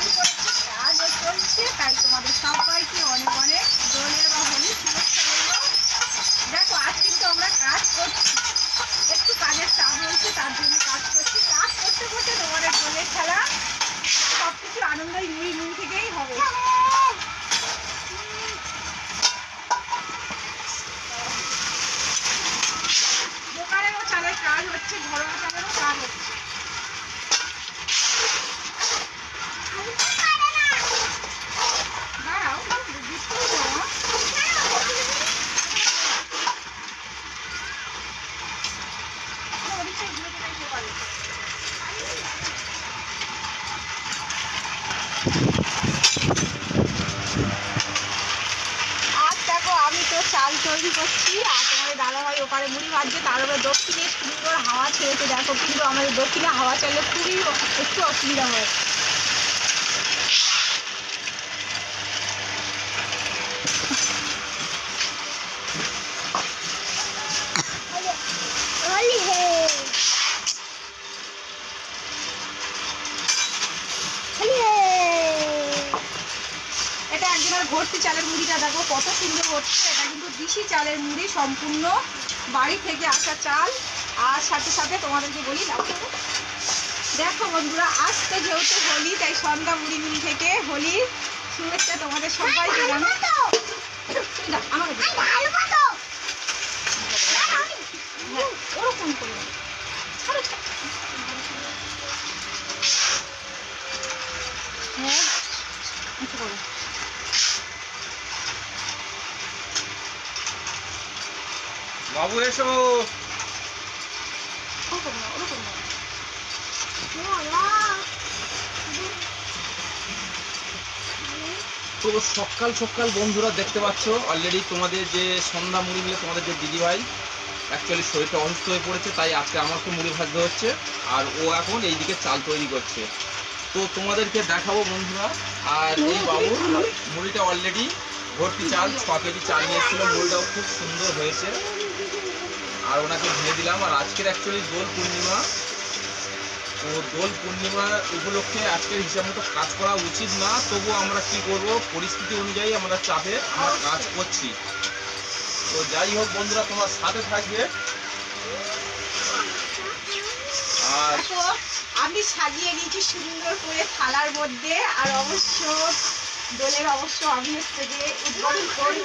Thank you. আর দেখো, আমি তো চাল তৈরি করছি, আর আমার দাদা ভাই ওখানে মুড়ি মারছে তার উপরে দক্ষিণে সুন্দর হাওয়া ছেড়েছে। দেখো কিন্তু আমাদের দক্ষিণে হাওয়া চলে খুবই একটু অসুবিধা হয় ভর্তি চালের মুড়িটা দেখো কত সুন্দর হচ্ছে। এটা কিন্তু দিশি চালের মুড়ি সম্পূর্ণ বাড়ি থেকে আসা চাল। আর সাথে সাথে তোমাদেরকে বলি দেখো দেখো বন্ধুরা আজ তো যেহেতু হোলি তাই সন্ধ্যা মুড়ি মিল থেকে হোলির শুভেচ্ছা তোমাদের সবাইকে জানো দাও, আমাকে হ্যাঁ, ওরকম করে দাও। ছাড়ো, ছাড়ো। হ্যাঁ আচ্ছা করো বাবু এসো। তো সকাল সকাল বন্ধুরা দেখতে পাচ্ছ অলরেডি তোমাদের যে সন্ধ্যা মুড়ি মিলে তোমাদের যে দিদিভাই অ্যাকচুয়ালি শরীরটা অসুস্থ হয়ে পড়েছে তাই আজকে আমাকে মুড়ি ভাজতে হচ্ছে আর ও এখন এইদিকে চাল তৈরি করছে। তো তোমাদেরকে দেখাবো বন্ধুরা আর এই বাবু মুড়িটা অলরেডি ভর্তি চাল ছ কেজি চাল নিয়ে এসেছিল মুড়িটাও খুব সুন্দর হয়েছে। আর ওনাকে ভেঙে দিলাম। আর আজকের অ্যাকচুয়ালি দোল পূর্ণিমা, তো দোল পূর্ণিমা উপলক্ষে আজকের হিসাব মতো কাজ করা উচিত না। তবু আমরা কি করব? পরিস্থিতি অনুযায়ী আমরা চাপে আমরা কাজ করছি। তো যাই হোক বন্ধুরা, তোমার সাথে থাকবে। আর আমি সাজিয়ে নিয়েছি সুন্দর করে থালার মধ্যে, আর অবশ্য দোলের অবশ্য আমি হচ্ছে যে উদ্বোধন করব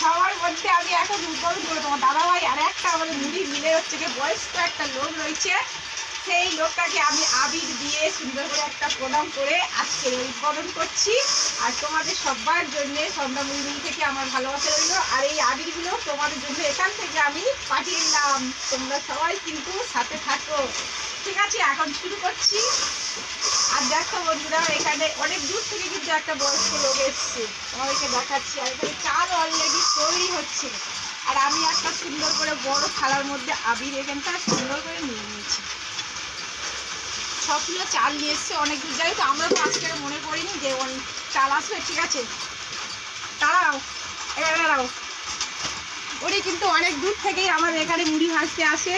সবার মধ্যে আমি এখন উদ্বোধন করব। তোমার দাদাভাই আর একটা আমাদের মুড়ি মিলে হচ্ছে যে বয়স্ক একটা লোক রয়েছে। সেই লোকটাকে আমি আবির দিয়ে সুন্দর করে একটা প্রণাম করে আজকে উদ্বোধন করছি। আর তোমাদের সবার জন্যে সন্ধ্যা মুড়ি থেকে আমার ভালোবাসা রইল। আর এই আবিরগুলো তোমাদের জন্য এখান থেকে আমি পাঠিয়ে দিলাম। তোমরা সবাই কিন্তু সাথে থাকো। ঠিক আছে, এখন শুরু করছি। আর দেখো বন্ধুরা, এখানে অনেক দূর থেকে কিন্তু একটা বয়স্ক লোক এসছে। তোমাদেরকে দেখাচ্ছি, আর এখানে চাল অলরেডি তৈরি হচ্ছে। আর আমি একটা সুন্দর করে বড় থালার মধ্যে আবির এখানটা সুন্দর করে নিয়ে নিয়েছি। ছ কিলো চাল নিয়ে এসছে, অনেক দূর যাই তো আমরা তো আজকে মনে করিনি যে চাল আসবে, ঠিক আছে? দাঁড়াও এখানে দাঁড়াও। উনি কিন্তু অনেক দূর থেকেই আমাদের এখানে মুড়ি ভাজতে আসে।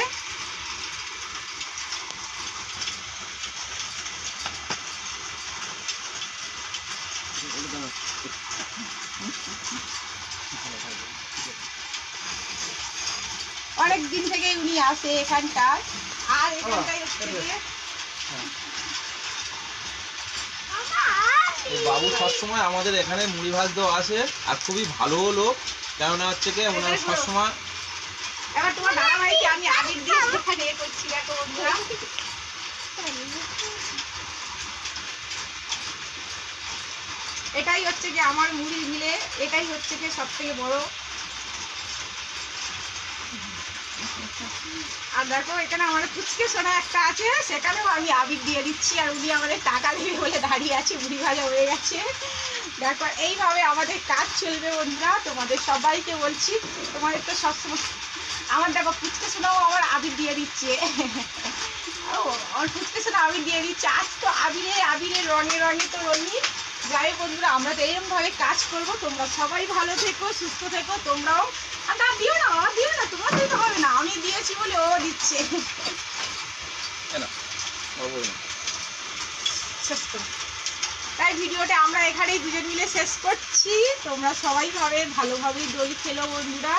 অনেক দিন থেকেই উনি আসে এখানকার। আর গিয়ে এই বাবু সবসময় আমাদের এখানে মুড়ি ভাজতেও আসে আর খুবই ভালো লোক। কেননা হচ্ছে কি ওনারা সবসময় এবার তোমার দাদা ভাইকে আমি আগের দিন এখানে এ করছি দেখো বন্ধুরা। এটাই হচ্ছে যে আমার মুড়ি মিলে এটাই হচ্ছে যে সব থেকে বড় আর দেখো, এখানে আমার ফুচকে সোনা একটা আছে, সেখানেও আমি আবির দিয়ে দিচ্ছি, আর উনি আমাদের টাকা দেবে বলে দাঁড়িয়ে আছে মুড়ি ভাজা হয়ে গেছে। দেখো, এইভাবে আমাদের কাজ চলবে বন্ধুরা, তোমাদের সবাইকে বলছি, তোমাদের তো সবসময় আমার দেখো, ফুচকে সোনাও আমার আবির দিয়ে দিচ্ছে। ও, আমার ফুচকে সোনা আবির দিয়ে দিচ্ছে। আজ তো আবিরে আবিরে রঙে রঙে তো রঙিন। যাই বন্ধুরা আমরা তো এরকমভাবে কাজ করব। তোমরা সবাই ভালো থেকো সুস্থ থেকো তোমরাও। আর না দিও না বাবা দিও না তোমরা দিতে হবে না। আমি দিয়েছি বলে ও দিচ্ছে। তাই ভিডিওটা আমরা এখানেই দুজন মিলে শেষ করছি। তোমরা সবাই ভাবে ভালোভাবেই দই খেলো বন্ধুরা।